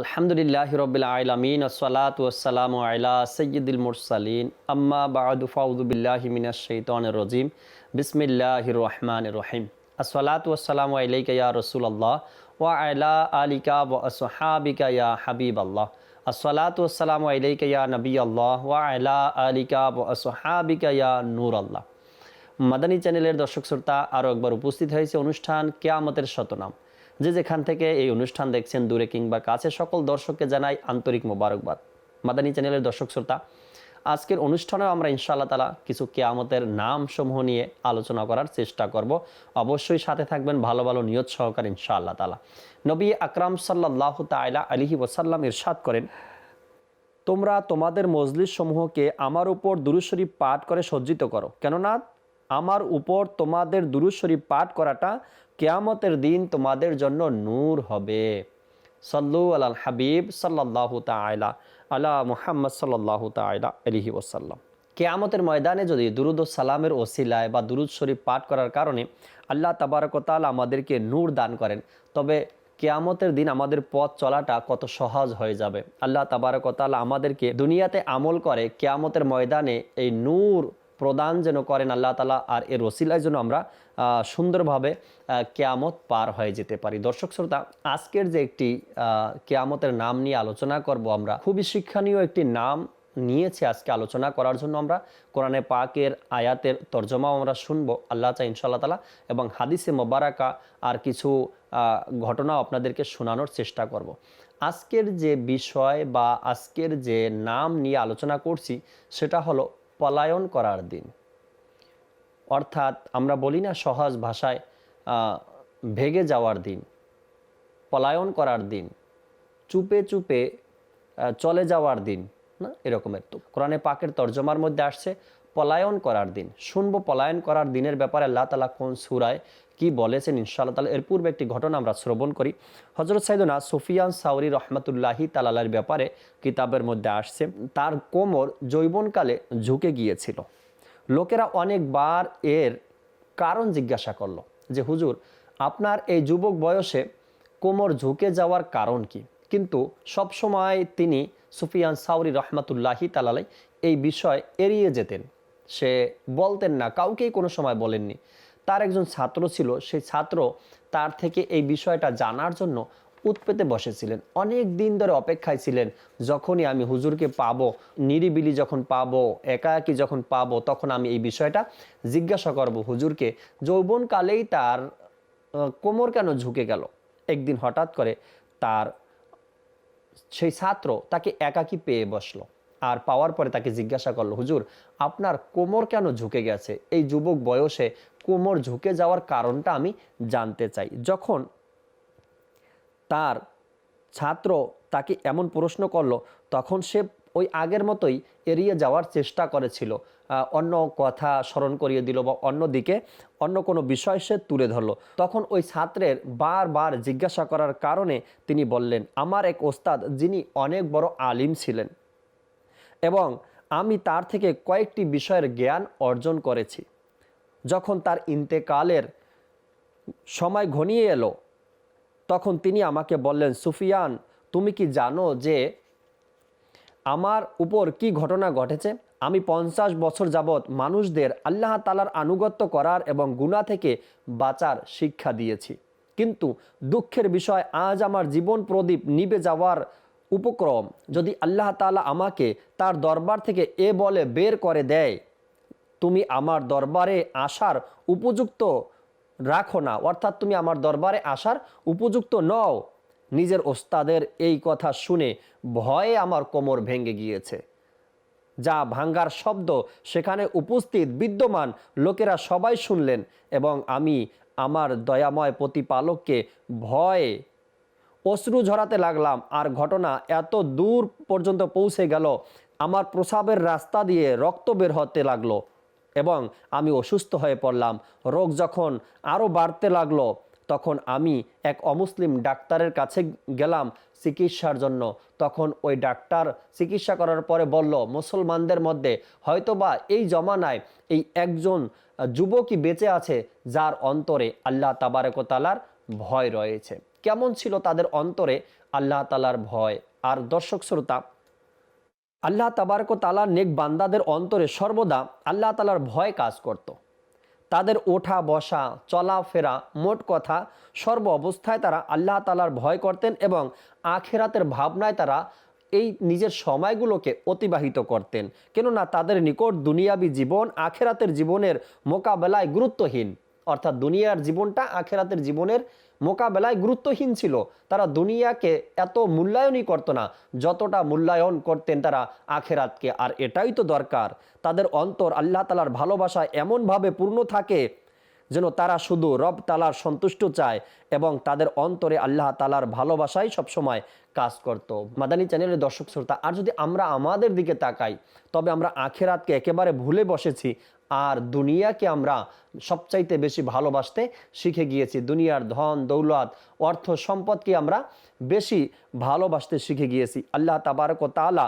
আলহামদুলিল্লাহ রবিল আলমিন, আসসালাত ওসালাম আলা সৈয়দুল মুরসালিন। আম্মা বাদু ফাউদুবিল্লাহ মিনাশ শৈতান রজিম। বিসমিল্লাহ রহমান রহিম। আসসালাত ওসালাম আলাইকা ইয়া রসুল্লাহ ওয়া আলা আলিকা ও আসহাবিকা ইয়া হাবিব আল্লাহ আসসালাত ওসালাম আলাইকা নবী আল্লাহ ওয়া আলা আলিকা ও আসহাবিকা ইয়া নূর আল্লাহ মাদানী চ্যানেলের দর্শক শ্রোতা আরও একবার উপস্থিত হয়েছে অনুষ্ঠান কেয়ামতের শতনাম। যে যেখান থেকে এই অনুষ্ঠান দেখছেন, দূরে কিংবা কাছে, সকল দর্শককে জানাই আন্তরিক মোবারকবাদ। মাদানী চ্যানেলের দর্শক শ্রোতা, আজকের অনুষ্ঠানেও আমরা ইনশাআল্লাহ তালা কিছু কেয়ামতের নাম সমূহ নিয়ে আলোচনা করার চেষ্টা করব। অবশ্যই সাথে থাকবেন ভালো ভালো নিয়ত সহকারে ইনশাআল্লাহ তালা নবী আকরাম সাল্লাহ তাইলা আলিহি ওসাল্লাম ইরশাদ করেন, তোমরা তোমাদের মজলিস সমূহকে আমার উপর দুরুশরীফ পাঠ করে সজ্জিত করো। কেননা আমার উপর তোমাদের দুরুশরীফ পাঠ করাটা কেয়ামতের দিন তোমাদের জন্য নূর হবে। সাল্লু আল হাবিব সাল্লাহ তাইলা আলা মুহাম্মদ সাল্লাহ তাইলা আলিহি ওসাল্লাম কেয়ামতের ময়দানে যদি দুরুদ সালামের ওসিলায় বা দুরুদ শরীফ পাঠ করার কারণে আল্লাহ তাবারকতাল আমাদেরকে নূর দান করেন, তবে কেয়ামতের দিন আমাদের পথ চলাটা কত সহজ হয়ে যাবে। আল্লাহ তাবারকতাল আমাদেরকে দুনিয়াতে আমল করে কেয়ামতের ময়দানে এই নূর প্রদান যেন করেন আল্লাহ তালা আর এর রসিলায় যেন আমরা সুন্দরভাবে কেয়ামত পার হয়ে যেতে পারি দর্শক শ্রোতা আজকের যে একটি কেয়ামতের নাম নিয়ে আলোচনা করব আমরা খুবই শিক্ষণীয় একটি নাম নিয়েছে আজকে আলোচনা করার জন্য আমরা কোরআনে পাকের আয়াতের তর্জমাও আমরা শুনব আল্লাহ চাই ইনশাআল্লাহ তালা এবং হাদিসে মোবারাকা আর কিছু আহ, ঘটনাও আপনাদেরকে শোনানোর চেষ্টা করব। আজকের যে বিষয় বা আজকের যে নাম নিয়ে আলোচনা করছি সেটা হলো পলায়ন করার দিন। অর্থাৎ আমরা বলি না সহজ ভাষায় ভেগে যাওয়ার দিন, পলায়ন করার দিন, চুপে চুপে চলে যাওয়ার দিন, না? এরকমের তো। কোরআনে পাকের তর্জমার মধ্যে আসছে পলায়ন করার দিন। শুনব পলায়ন করার দিনের ব্যাপারে আল্লাহ তালা কোন সুরায় কি বলেছেন ইনশাআল্লাহ। তালা এর পূর্বে একটি ঘটনা আমরা শ্রবণ করি। হজরত সাইদুনা সুফিয়ান সাউরি রহমতুল্লাহি তালালার ব্যাপারে কিতাবের মধ্যে আসছে। তার কোমর যৌবনকালে ঝুঁকে গিয়েছিল। লোকেরা অনেকবার এর কারণ জিজ্ঞাসা করল যে, হুজুর, আপনার এই যুবক বয়সে কোমর ঝুঁকে যাওয়ার কারণ কি? কিন্তু সব সময় তিনি সুফিয়ান সাউরি রহমাতুল্লাহি তালালাই এই বিষয় এড়িয়ে যেতেন। সে বলতেন না, কাউকেই কোনো সময় বলেননি। তার একজন ছাত্র ছিল, সেই ছাত্র তার থেকে এই বিষয়টা জানার জন্য উৎপেতে বসেছিলেন। অনেক দিন ধরে অপেক্ষায় ছিলেন, যখনই আমি হুজুরকে পাবো, নিরিবিলি যখন পাবো, একাকি যখন পাবো, তখন আমি এই বিষয়টা জিজ্ঞাসা করব হুজুরকে। যৌবনকালেই তার কোমর কেন ঝুঁকে গেল? একদিন হঠাৎ করে তার সেই ছাত্র তাকে একাকি পেয়ে বসল। আর পাওয়ার পরে তাকে জিজ্ঞাসা করল, হুজুর, আপনার কোমর কেন ঝুঁকে গেছে? এই যুবক বয়সে কোমর ঝুঁকে যাওয়ার কারণটা আমি জানতে চাই। যখন তার ছাত্র তাকে এমন প্রশ্ন করল, তখন সে ওই আগের মতোই এড়িয়ে যাওয়ার চেষ্টা করেছিল। অন্য কথা স্মরণ করিয়ে দিল বা অন্য দিকে অন্য কোনো বিষয় সে তুলে ধরলো। তখন ওই ছাত্রের বারবার জিজ্ঞাসা করার কারণে তিনি বললেন, আমার এক ওস্তাদ যিনি অনেক বড় আলিম ছিলেন এবং আমি তার থেকে কয়েকটি বিষয়ের জ্ঞান অর্জন করেছি। যখন তার ইন্তেকালের সময় ঘনিয়ে এলো, তখন তিনি আমাকে বললেন, সুফিয়ান, তুমি কি জানো যে আমার উপর কি ঘটনা ঘটেছে? আমি পঞ্চাশ বছর যাবৎ মানুষদের আল্লাহ তালার আনুগত্য করার এবং গুণা থেকে বাঁচার শিক্ষা দিয়েছি। কিন্তু দুঃখের বিষয়, আজ আমার জীবন প্রদীপ নিবে যাওয়ার উপক্রম। যদি আল্লাহ তালা আমাকে তার দরবার থেকে এ বলে বের করে দেয়, তুমি আমার দরবারে আসার উপযুক্ত রাখো না, অর্থাৎ তুমি আমার দরবারে আসার উপযুক্ত নও। নিজের ওস্তাদের এই কথা শুনে ভয়ে আমার কোমর ভেঙে গিয়েছে। যা ভাঙ্গার শব্দ সেখানে উপস্থিত বিদ্যমান লোকেরা সবাই শুনলেন এবং আমি আমার দয়াময় প্রতিপালককে ভয়ে অশ্রু ঝরাতে লাগলাম আর ঘটনা এত দূর পর্যন্ত পৌঁছে গেল, আমার প্রসাবের রাস্তা দিয়ে রক্ত বের হতে লাগল এবং আমি অসুস্থ হয়ে পড়লাম। রোগ যখন আরও বাড়তে লাগল, তখন আমি এক অমুসলিম ডাক্তারের কাছে গেলাম চিকিৎসার জন্য। তখন ওই ডাক্তার চিকিৎসা করার পরে বলল, মুসলমানদের মধ্যে হয়তোবা এই জমানায় এই একজন যুবকই বেঁচে আছে, যার অন্তরে আল্লাহ তাবারকতালার ভয় রয়েছে। কেমন ছিল তাদের অন্তরে? আল্লাহ তালার ভয়। আর দর্শক শ্রোতা, আল্লাহ তাবারক তালার নেক বান্দাদের অন্তরে সর্বদা আল্লাহ তালার ভয় কাজ করত। তাদের ওঠা, বসা চলাফেরা মোট কথা সর্ব অবস্থায় তারা আল্লাহ তালার ভয় করতেন এবং আখেরাতের ভাবনায় তারা এই নিজের সময়গুলোকে অতিবাহিত করতেন। কেননা তাদের নিকট দুনিয়াবি জীবন আখেরাতের জীবনের মোকাবেলায় গুরুত্বহীন। অর্থাৎ দুনিয়ার জীবনটা আখেরাতের জীবনের মোকাবেলায় গুরুত্বহীন ছিল। তারা দুনিয়াকে এত মূল্যায়নই করতো না, যতটা মূল্যায়ন করতেন তারা আখেরাতকে। আর এটাই তো দরকার। তাদের অন্তর আল্লাহ তালার ভালোবাসা এমনভাবে পূর্ণ থাকে যেন তারা শুধু রব তালার সন্তুষ্ট চায় এবং তাদের অন্তরে আল্লাহ তালার ভালোবাসাই সবসময় কাজ করত। মাদানী চ্যানেলের দর্শক শ্রোতা, আর যদি আমরা আমাদের দিকে তাকাই, তবে আমরা আখেরাতকে একেবারে ভুলে বসেছি আর দুনিয়াকে আমরা সবচাইতে বেশি ভালোবাসতে শিখে গিয়েছি। দুনিয়ার ধন, দৌলত, অর্থ সম্পদকে আমরা বেশি ভালোবাসতে শিখে গিয়েছি। আল্লাহ তাবারক তালা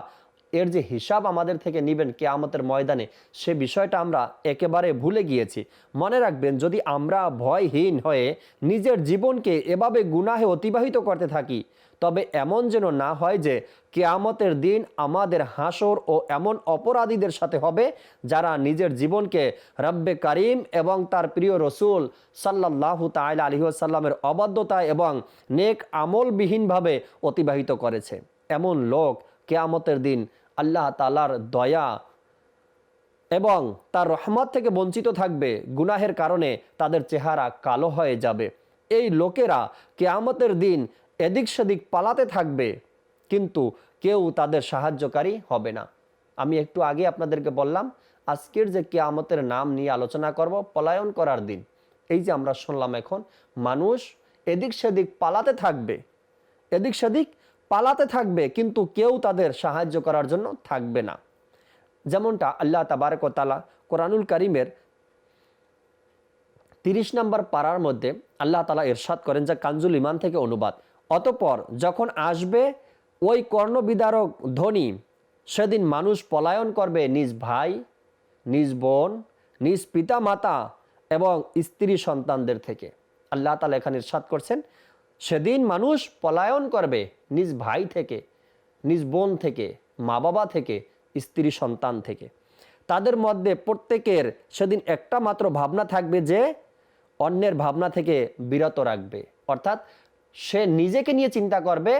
এর যে হিসাব আমাদের থেকে নেবেন কেয়ামতের ময়দানে, সে বিষয়টা আমরা একেবারে ভুলে গিয়েছি। মনে রাখবেন, যদি আমরা ভয়হীন হয়ে নিজের জীবনকে এভাবে গুনাহে অতিবাহিত করতে থাকি, তবে এমন যেন না হয় যে কেয়ামতের দিন আমাদের হাসর ও এমন অপরাধীদের সাথে হবে যারা নিজের জীবনকে রব্বে কারিম এবং তার প্রিয় রসুল সাল্লাহ তাইলা আলহিসাল্লামের অবাধ্যতা এবং নেক আমলবিহীনভাবে অতিবাহিত করেছে। এমন লোক কেয়ামতের দিন আল্লাহ তালার দয়া এবং তার রহমত থেকে বঞ্চিত থাকবে, গুনাহের কারণে তাদের চেহারা কালো হয়ে যাবে। এই লোকেরা কেয়ামতের দিন এদিক সেদিক পালাতে থাকবে, কিন্তু কেউ তাদের সাহায্যকারী হবে না। আমি একটু আগে আপনাদেরকে বললাম, আজকের যে কেয়ামতের নাম নিয়ে আলোচনা করব পলায়ন করার দিন। এই যে আমরা শুনলাম এখন, মানুষ এদিক সেদিক পালাতে থাকবে, এদিক সেদিক পালাতে থাকবে, কিন্তু কেউ তাদের সাহায্য করার জন্য থাকবে না। যেমনটা আল্লাহ তাবারকতালা কোরআনুল করিমের তিরিশ নম্বর পাড়ার মধ্যে আল্লাহ তালা এরশাদ করেন যা কাঞ্জুল ইমান থেকে অনুবাদ। অতপর যখন আসবে ওই কর্ণবিদারক ধ্বনি, সেদিন মানুষ পলায়ন করবে নিজ ভাই, নিজ বোন, নিজ পিতা মাতা এবং স্ত্রী সন্তানদের থেকে। আল্লাহ তালা এখানে ইরশাদ করছেন সেদিন মানুষ পলায়ন করবে নিজ ভাই থেকে, নিজ বোন থেকে মা বাবা থেকে, স্ত্রী সন্তান থেকে। তাদের মধ্যে প্রত্যেকের সেদিন একটা মাত্র ভাবনা থাকবে যে, অন্যের ভাবনা থেকে বিরত রাখবে। অর্থাৎ সে নিজেকে নিয়ে চিন্তা করবে,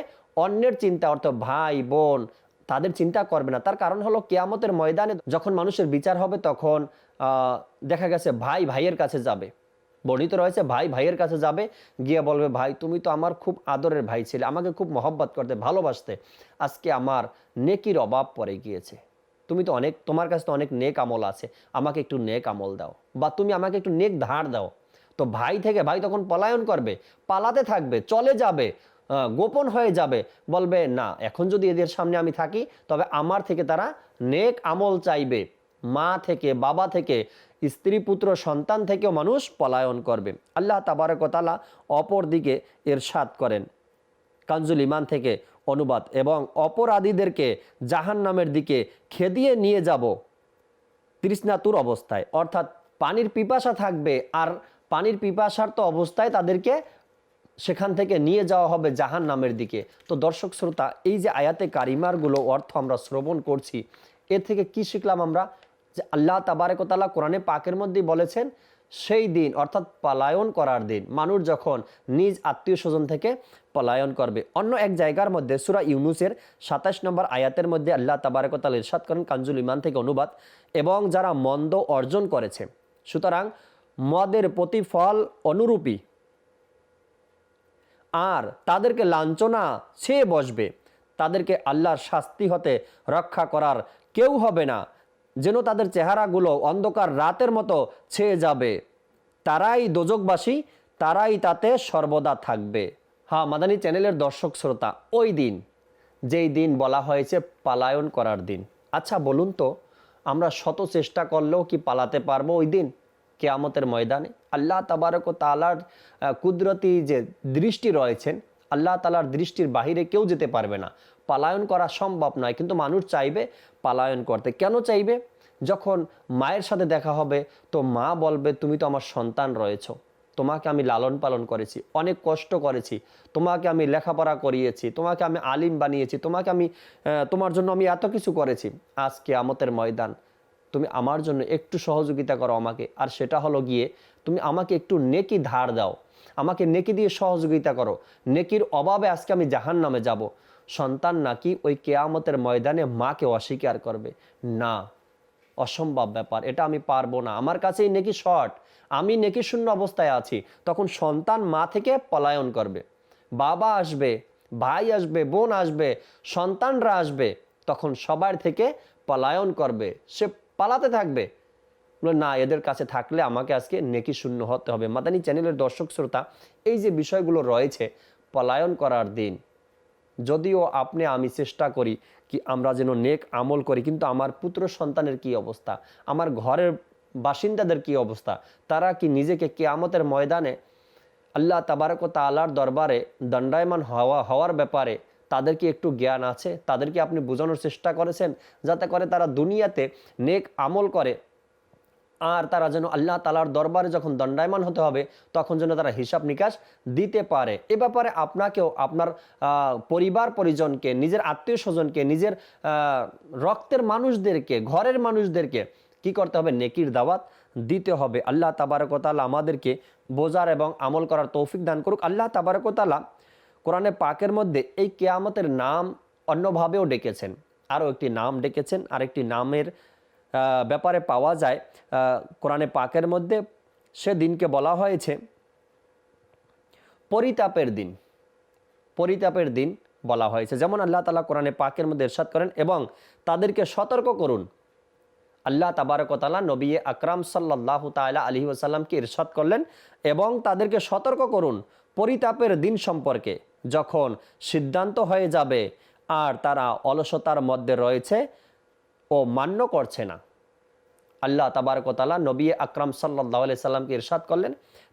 অন্যের চিন্তা, অর্থাৎ ভাই, বোন, তাদের চিন্তা করবে না। তার কারণ হলো কেয়ামতের ময়দানে যখন মানুষের বিচার হবে, তখন দেখা গেছে ভাই ভাইয়ের কাছে যাবে। বর্ণিত রয়েছে, ভাই, ভাইয়ের কাছে যাবে, গিয়ে বলবে, ভাই, তুমি তো আমার খুব আদরের ভাই ছিলে, আমাকে খুব মহব্বত করতে, ভালোবাসতে, আজকে আমার নেকির অভাব পড়ে গিয়েছে। তুমি তো অনেক, তোমার কাছে তো অনেক নেক আমল আছে, আমাকে একটু নেক আমল দাও, বা তুমি আমাকে একটু নেক ধার দাও। তো ভাই থেকে ভাই তখন পলায়ন করবে, পালাতে থাকবে, চলে যাবে গোপন হয়ে যাবে, বলবে, না, এখন যদি এদের সামনে আমি থাকি, তবে আমার থেকে তারা নেক আমল চাইবে। মা থেকে, বাবা থেকে স্ত্রী পুত্র সন্তান থেকেও মানুষ পলায়ন করবে। আল্লাহ তাবারকতালা অপর দিকে এর সাত করেন। কাঞ্জুল ইমান থেকে অনুবাদ এবং অপরাধীদেরকে জাহান নামের দিকে খেদিয়ে নিয়ে যাব। তৃষ্ণাতুর অবস্থায়, অর্থাৎ পানির পিপাসা থাকবে আর পানির পিপাসার তো অবস্থায় তাদেরকে সেখান থেকে নিয়ে যাওয়া হবে জাহান নামের দিকে। তো দর্শক শ্রোতা, এই যে আয়াতে কারিমারগুলো অর্থ আমরা শ্রবণ করছি এর থেকে কি শিখলাম আমরা? যে আল্লাহ তাবারেকতালা কোরআনে পাকের মধ্যেই বলেছেন, সেই দিন, অর্থাৎ পলায়ন করার দিন, মানুষ যখন নিজ আত্মীয় স্বজন থেকে পলায়ন করবে। অন্য এক জায়গার মধ্যে সুরা ইউনুসের সাতাশ নম্বর আয়াতের মধ্যে আল্লাহ তাবারকতাল ইরশাদ করেন কাঞ্জুল ইমান থেকে অনুবাদ এবং যারা মন্দ অর্জন করেছে। সুতরাং মদের প্রতিফল অনুরূপী আর তাদেরকে লাঞ্ছনা ছেয়ে বসবে। তাদেরকে আল্লাহর শাস্তি হতে রক্ষা করার কেউ হবে না। যেন তাদের চেহারাগুলো অন্ধকার রাতের মতো ছেয়ে যাবে। তারাই দোজকবাসী তারাই তাতে সর্বদা থাকবে। হ্যাঁ মাদানী চ্যানেলের দর্শক শ্রোতা, ওই দিন, যেই দিন বলা হয়েছে পালায়ন করার দিন। আচ্ছা বলুন তো, আমরা শত চেষ্টা করলেও কি পালাতে পারব ওই দিন, কেয়ামতের ময়দানে? আল্লাহ তাবারক তালার কুদরতি যে দৃষ্টি রয়েছেন আল্লাহ তালার দৃষ্টির বাহিরে কেউ যেতে পারবে না। পালায়ন করা সম্ভব নয়, কিন্তু মানুষ চাইবে পালায়ন করতে। কেন চাইবে? যখন মায়ের সাথে দেখা হবে, তো মা বলবে, তুমি তো আমার সন্তান রয়েছ। তোমাকে আমি লালন পালন করেছি, অনেক কষ্ট করেছি। তোমাকে আমি লেখাপড়া করিয়েছি, তোমাকে আমি আলিম বানিয়েছি, তোমাকে আমি তোমার জন্য আমি এত কিছু করেছি। আজকে আমতের ময়দান। তুমি আমার জন্য একটু সহযোগিতা করো আমাকে। আর সেটা হলো গিয়ে, তুমি আমাকে একটু নেকি ধার দাও। আমাকে নেকি দিয়ে সহযোগিতা করো। নেকির অভাবে আজকে আমি জাহান নামে যাব। সন্তান নাকি ওই কেয়ামতের ময়দানে মাকে অস্বীকার করবে? না, অসম্ভব ব্যাপার, এটা আমি পারব না। আমার কাছেই নেকি শর্ট। আমি নেকি শূন্য অবস্থায় আছি। তখন সন্তান মা থেকে পলায়ন করবে। বাবা আসবে, ভাই আসবে, বোন আসবে, সন্তানরা আসবে। তখন সবার থেকে পলায়ন করবে। সে পালাতে থাকবে। বলল, না এদের কাছে থাকলে আমাকে আজকে নেকি শূন্য হতে হবে। মাদানী চ্যানেলের দর্শক শ্রোতা এই যে বিষয়গুলো রয়েছে পলায়ন করার দিন যদিও আপনি আমি চেষ্টা করি কি আমরা যেন নেক আমল করি কিন্তু আমার পুত্র সন্তানের কি অবস্থা? আমার ঘরের বাসিন্দাদের কি অবস্থা? তারা কি নিজেকে কেয়ামতের ময়দানে আল্লাহ তাবারক তালার দরবারে দণ্ডায়মান হওয়া হওয়ার ব্যাপারে তাদের কি একটু জ্ঞান আছে? তাদেরকে আপনি বোঝানোর চেষ্টা করেছেন? যাতে করে তারা দুনিয়াতে নেক আমল করে? আর তারা যেন আল্লাহ তালার দরবারে যখন দণ্ডায়মান হতে হবে, তখন যেন তারা হিসাব নিকাশ দিতে পারে। এ ব্যাপারে আপনাকেও, আপনার পরিবার পরিজনকে, নিজের আত্মীয় স্বজনকে, নিজের রক্তের মানুষদেরকে, ঘরের মানুষদেরকে কি করতে হবে? নেকির দাওয়াত দিতে হবে। আল্লাহ তাবারকতালা আমাদেরকে বোঝার এবং আমল করার তৌফিক দান করুক। আল্লাহ তাবারকতালা কোরআনে পাকের মধ্যে এই কেয়ামতের নাম অন্যভাবেও ডেকেছেন। আরও একটি নাম ডেকেছেন, আরেকটি নামের ব্যাপারে পাওয়া যায়। কোরআনে পাকের মধ্যে সে দিনকে বলা হয়েছে পরিতাপের দিন। পরিতাপের দিন বলা হয়েছে। যেমন আল্লাহ তালা কোরআনে পাকের মধ্যে ইরশাদ করেন এবং তাদেরকে সতর্ক করুন। আল্লাহ তাবারকতালা নবী আকরাম সাল্লাহ তালা আলী ওসাল্লামকে ইরশাদ করলেন এবং তাদেরকে সতর্ক করুন পরিতাপের দিন সম্পর্কে। যখন সিদ্ধান্ত হয়ে যাবে আর তারা অলসতার মধ্যে রয়েছে ও মান্য করছে না। আল্লাহ তাবারকতালা নবী আকরাম সাল্লাহ সাল্লামকে ইরশাদ করলেন।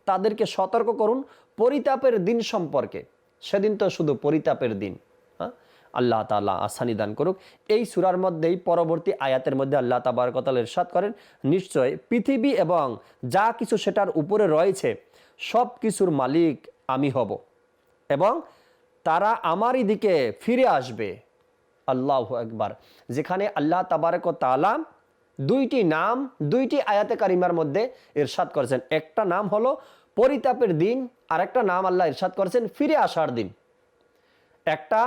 তাদেরকে সতর্ক করুন পরিতাপের দিন সম্পর্কে। সেদিন তো শুধু পরিতাপের দিন হ্যাঁ? আল্লাহ তালা আসানি দান করুক। এই সুরার মধ্যেই পরবর্তী আয়াতের মধ্যে আল্লাহ তাবারকতাল ইরশাদ করেন, নিশ্চয় পৃথিবী এবং যা কিছু সেটার উপরে রয়েছে সব কিছুর মালিক আমি হব এবং তারা আমারই দিকে ফিরে আসবে। আল্লাহ একবার যেখানে আল্লাহ তাবারক তালা দুইটি নাম, দুইটি আয়াতে কারিমার মধ্যে ইরশাদ করেছেন। একটা নাম হলো পরিতাপের দিন আর একটা নাম আল্লাহ ইরশাদ করেছেন, ফিরে আসার দিন। একটা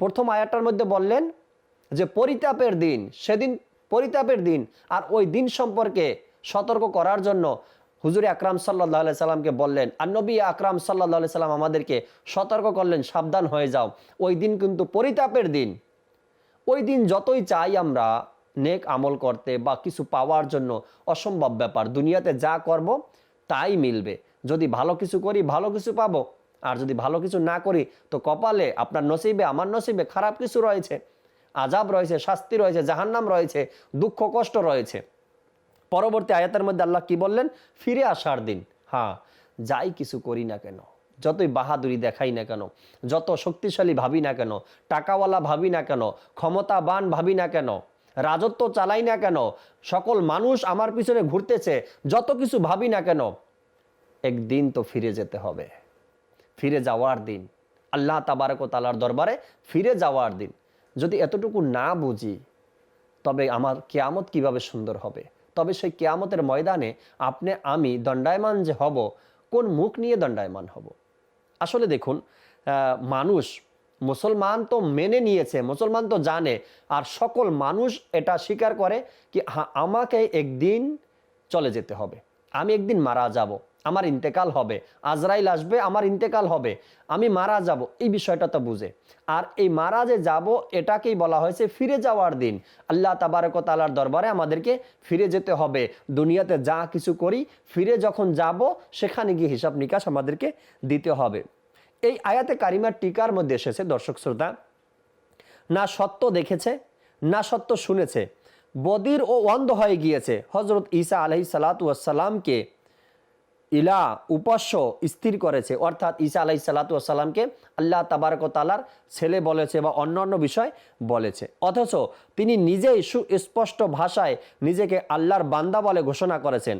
প্রথম আয়াতটার মধ্যে বললেন যে, পরিতাপের দিন, সেদিন পরিতাপের দিন, আর ওই দিন সম্পর্কে সতর্ক করার জন্য হুজুর আকরাম সাল্লাহ সাল্লামকে বললেন, আর নবী আকরাম সাল্লাহ সাল্লাম আমাদেরকে সতর্ক করলেন, সাবধান হয়ে যাও। ওই দিন কিন্তু পরিতাপের দিন। ওই দিন যতই চাই আমরা নেক আমল করতে বা কিছু পাওয়ার জন্য অসম্ভব ব্যাপার। দুনিয়াতে যা করব, তাই মিলবে। যদি ভালো কিছু করি, ভালো কিছু পাবো। আর যদি ভালো কিছু না করি, তো কপালে আপনার নসিবে, আমার নসিবে খারাপ কিছু রয়েছে। আজাব রয়েছে, শাস্তি রয়েছে, জাহান্নাম রয়েছে, দুঃখ, কষ্ট রয়েছে। পরবর্তী আয়াতের মধ্যে আল্লাহ কি বললেন? ফিরে আসার দিন। হ্যাঁ যাই কিছু করি না কেন, যতই বাহাদুরি দেখাই না কেন, যত শক্তিশালী ভাবি না কেন, টাকাওয়ালা ভাবি না কেন, ক্ষমতাবান ভাবি না কেন রাজত্ব চালাই না কেন? সকল মানুষ আমার পিছনে ঘুরতেছে, যত কিছু ভাবি না কেন? একদিন তো ফিরে যেতে হবে। ফিরে যাওয়ার দিন। আল্লাহ তাবারক তালার দরবারে ফিরে যাওয়ার দিন। যদি এতটুকু না বুঝি, তবে আমার কেয়ামত কীভাবে সুন্দর হবে? তবে সেই কেয়ামতের ময়দানে আপনি, আমি দণ্ডায়মান যে হব, কোন মুখ নিয়ে দণ্ডায়মান হব? আসলে দেখুন মানুষ মুসলমান তো মেনে নিয়েছে, মুসলমান তো জানে। আর সকল মানুষ এটা স্বীকার করে কি হ্যাঁ আমাকে একদিন চলে যেতে হবে। আমি একদিন মারা যাব। আমার ইন্তেকাল হবে। আজরাইল আসবে, আমার ইন্তেকাল হবে। আমি মারা যাব। এই বিষয়টা তো বুঝে। আর এই মারা যে যাব, এটাকেই বলা হয়েছে ফিরে যাওয়ার দিন। আল্লাহ তাবারক তালার দরবারে আমাদেরকে ফিরে যেতে হবে। দুনিয়াতে যা কিছু করি, ফিরে যখন যাব, সেখানে গিয়ে হিসাব নিকাশ আমাদেরকে দিতে হবে। এই আয়াতে কারিমার টিকার মধ্যে এসেছে, দর্শক শ্রোতা, না সত্য দেখেছে, না সত্য শুনেছে, বদির ও অন্ধ হয়ে গিয়েছে। হজরত ঈসা আলহি সালাতামকে ইলা উপাস্য স্থির করেছে। অর্থাৎ ঈসা আলাহি সাল্লাতামকে আল্লাহ তাবারক তালার ছেলে বলেছে বা অন্য অন্য বিষয় বলেছে। অথচ তিনি নিজেই সুস্পষ্ট ভাষায় নিজেকে আল্লাহর বান্দা বলে ঘোষণা করেছেন।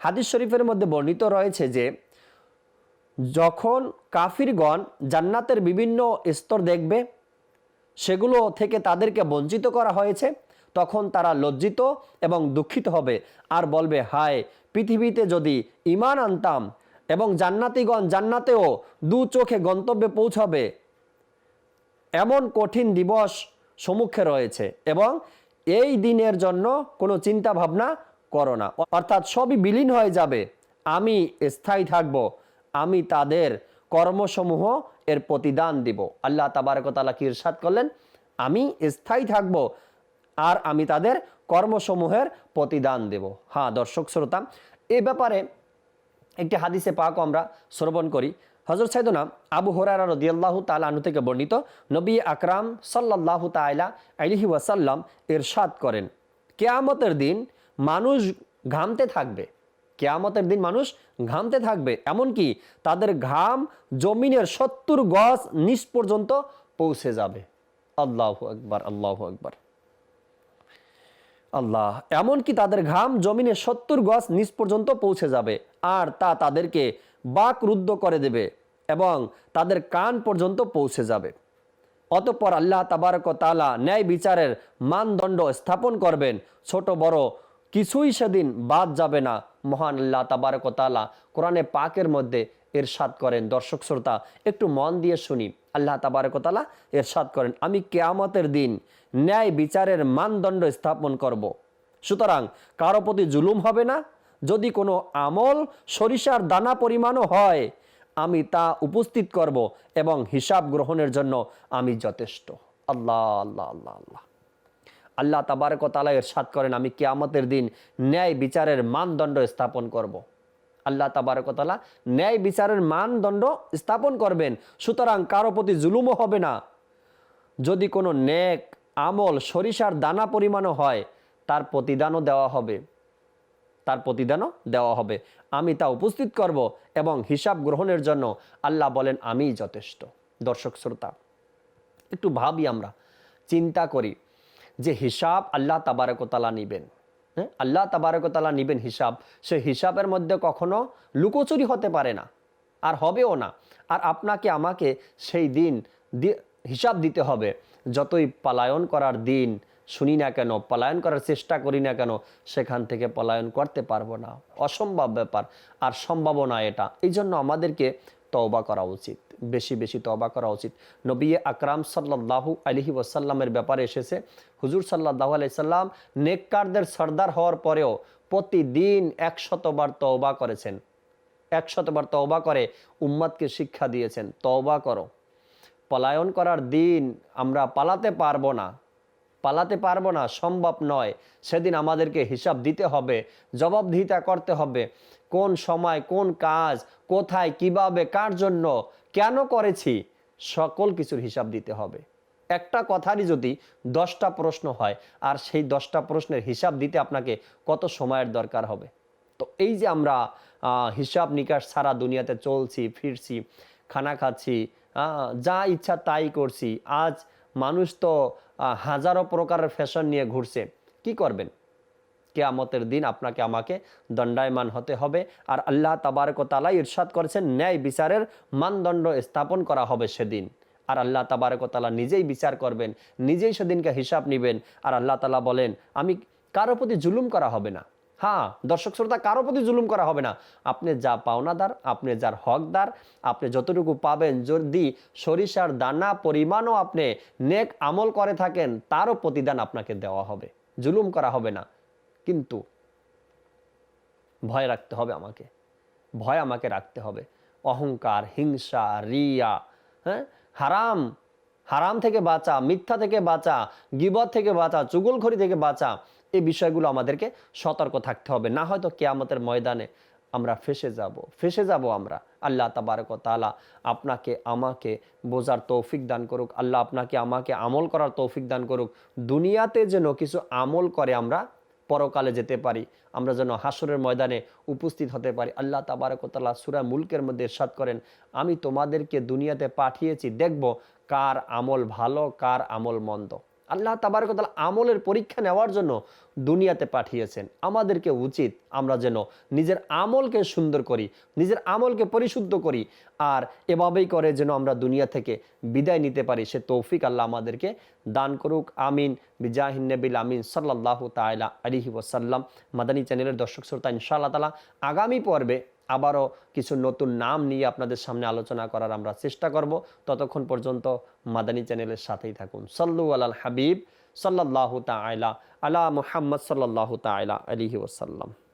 হাদিস শরীফের মধ্যে বর্ণিত রয়েছে যে যখন কাফিরগণ জান্নাতের বিভিন্ন স্তর দেখবে, সেগুলো থেকে তাদেরকে বঞ্চিত করা হয়েছে, তখন তারা লজ্জিত এবং দুঃখিত হবে। আর বলবে, হায়, পৃথিবীতে যদি ইমান আনতাম এবং জান্নাতিগণ জান্নাতেও দু চোখে গন্তব্যে পৌঁছাবে, এমন কঠিন দিবস সম্মুখে রয়েছে এবং এই দিনের জন্য কোনো চিন্তা ভাবনা করো না। অর্থাৎ সবই বিলীন হয়ে যাবে। আমি স্থায়ী থাকব। আমি তাদের কর্মসমূহ এর প্রতিদান দিব। আল্লাহ তাবারকতালা কি ইরশাদ করলেন? আমি স্থায়ী থাকব আর আমি তাদের কর্মসমূহের প্রতিদান দেব। হ্যাঁ দর্শক শ্রোতা, এ ব্যাপারে একটি হাদিসে পাক আমরা শ্রবণ করি। হজরত সাইদনা আবু হরারা রদিয়াল্লাহু তালু থেকে বর্ণিত নবী আকরাম সাল্লাল্লাহু তাইলা আলিহি ওয়াসাল্লাম ইরশাদ করেন, কেয়ামতের দিন মানুষ ঘামতে থাকবে। কেয়ামতের দিন মানুষ ঘামতে থাকবে। এমনকি তাদের ঘাম জমিনের সত্তর গজ নিচ পর্যন্ত পৌঁছে যাবে। আল্লাহ আকবার আল্লাহ আকবার। আল্লাহ, এমনকি তাদের ঘাম জমিনে সত্তর গজ নিচ পর্যন্ত পৌঁছে যাবে আর তা তাদেরকে বাক রুদ্ধ করে দেবে এবং তাদের কান পর্যন্ত পৌঁছে যাবে। অতঃপর আল্লাহ তাবারক তালা ন্যায় বিচারের মানদণ্ড স্থাপন করবেন। ছোট বড় কিছুই সেদিন বাদ যাবে না। মহান আল্লাহ তাবারক তালা কোরআনে পাকের মধ্যে এরশাদ করেন। দর্শক শ্রোতা, একটু মন দিয়ে শুনি। আল্লাহ তাবারকতালা এরশাদ করেন, আমি কেয়ামতের দিন ন্যায় বিচারের মানদণ্ড স্থাপন করব। সুতরাং কারও প্রতি জুলুম হবে না। যদি কোনো আমল সরিষার দানা পরিমাণও হয়, আমি তা উপস্থিত করব এবং হিসাব গ্রহণের জন্য আমি যথেষ্ট। আল্লাহ আল্লাহ আল্লাহ আল্লাহ। আল্লাহ তাবারকতালা এরশাদ করেন, আমি কেয়ামতের দিন ন্যায় বিচারের মানদণ্ড স্থাপন করব। আল্লাহ তাবারকতালা ন্যায় বিচারের মানদণ্ড স্থাপন করবেন, সুতরাং কারও প্রতি জুলুমও হবে না। যদি কোনো নেক আমল সরিষার দানা পরিমাণও হয়, তার প্রতিদানও দেওয়া হবে। তার প্রতিদানও দেওয়া হবে। আমি তা উপস্থিত করব এবং হিসাব গ্রহণের জন্য আল্লাহ বলেন, আমিই যথেষ্ট। দর্শক শ্রোতা, একটু ভাবি আমরা, চিন্তা করি যে হিসাব আল্লাহ তাবারকতালা নিবেন। হ্যাঁ? আল্লাহ তাবারকতালা নিবেন হিসাব। সে হিসাবের মধ্যে কখনো লুকোচুরি হতে পারে না, আর হবেও না। আর আপনাকে, আমাকে সেই দিন হিসাব দিতে হবে। যতই পালায়ন করার দিন শুনি না কেন, পলায়ন করার চেষ্টা করি না কেন, সেখান থেকে পলায়ন করতে পারব না। অসম্ভব ব্যাপার। আর সম্ভাবনা এটা। এই জন্য আমাদেরকে তওবা করা উচিত। বেশি বেশি তওবা করা উচিত। নবী আকরাম সাল্লাহু আলহি ওসাল্লামের ব্যাপারে এসেছে, হুজুর সাল্লাহ আলাইসাল্লাম নেককারদের সর্দার হওয়ার পরেও প্রতিদিন একশতবার তওবা করেছেন। একশতবার তওবা করে উম্মাদকে শিক্ষা দিয়েছেন, তওবা করো। পলায়ন করার দিন আমরা পালাতে পারব না। পালাতে পারব না, সম্ভব নয়। সেদিন আমাদেরকে হিসাব দিতে হবে, জবাবদিহিতা করতে হবে। কোন সময়, কোন কাজ, কোথায়, কীভাবে, কার জন্য কেন করেছি? সকল কিছুর হিসাব দিতে হবে। একটা কথারই যদি দশটা প্রশ্ন হয়, আর সেই দশটা প্রশ্নের হিসাব দিতে আপনাকে কত সময়ের দরকার হবে? তো এই যে আমরা হিসাব নিকাশ সারা দুনিয়াতে চলছি, ফিরছি, খানা খাচ্ছি যা ইচ্ছা তাই করছি, আজ মানুষ তো হাজারো প্রকারের ফ্যাশন নিয়ে ঘুরছে, কি করবেন? কেয়ামতের দিন আপনাকে আমাকে দণ্ডায়মান হতে হবে। আর আল্লাহ তাবারক তালা ইরশাদ করেছেন, ন্যায় বিচারের মানদণ্ড স্থাপন করা হবে সেদিন। আর আল্লাহ তাবারক তালা নিজেই বিচার করবেন, নিজেই সেদিনকে হিসাব নেবেন। আর আল্লাহ তালা বলেন, আমি কারও প্রতি জুলুম করা হবে না। হ্যাঁ দর্শক শ্রোতা, কারও প্রতি জুলুম করা হবে না। আপনি যা পাওনাদার, আপনি যার হকদার, আপনি যতটুকু পাবেন, যদি সরিষার দানা পরিমাণও আপনি নেক আমল করে থাকেন, তারও প্রতিদান আপনাকে দেওয়া হবে। জুলুম করা হবে না। কিন্তু ভয় রাখতে হবে আমাকে। ভয় আমাকে রাখতে হবে। অহংকার, হিংসা, রিয়া হ্যাঁ? হারাম হারাম থেকে বাঁচা, মিথ্যা থেকে বাঁচা, গিবত থেকে বাঁচা, চুগলখড়ি থেকে বাঁচা, এই বিষয়গুলো আমাদেরকে সতর্ক থাকতে হবে। না হয়তো কেয়ামতের ময়দানে আমরা ফেসে যাব। ফেসে যাব আমরা। আল্লাহ তাবারক তালা আপনাকে, আমাকে বোঝার তৌফিক দান করুক। আল্লাহ আপনাকে, আমাকে আমল করার তৌফিক দান করুক। দুনিয়াতে যেন কিছু আমল করে আমরা পরকালে যেতে পারি। আমরা যেন হাসরের ময়দানে উপস্থিত হতে পারি। আল্লাহ তাবারকতাল্লাহ সুরা মুলকের মধ্যে সাত করেন, আমি তোমাদেরকে দুনিয়াতে পাঠিয়েছি। দেখব কার আমল ভালো, কার আমল মন্দ। আল্লাহ তাবারকতাল আমলের পরীক্ষা নেওয়ার জন্য দুনিয়াতে পাঠিয়েছেন। আমাদেরকে উচিত আমরা যেন নিজের আমলকে সুন্দর করি, নিজের আমলকে পরিশুদ্ধ করি আর এভাবেই করে যেন আমরা দুনিয়া থেকে বিদায় নিতে পারি। সে তৌফিক আল্লাহ আমাদেরকে দান করুক। আমিন। বিজাহিন নবিল আমিন। সাল্লাহ তাইলা আলিহি ওসাল্লাম মাদানী চ্যানেলের দর্শক শ্রোতা ইনশাআল্লাহ তালা আগামী পর্বে আবারও কিছু নতুন নাম নিয়ে আপনাদের সামনে আলোচনা করার আমরা চেষ্টা করব। ততক্ষণ পর্যন্ত মাদানী চ্যানেলের সাথেই থাকুন। সল্লু আলাল হাবিব সাল্লাহ তাইলা আলা মুহাম্মদ সাল্লাহ তাইলা আলিহি ওসাল্লাম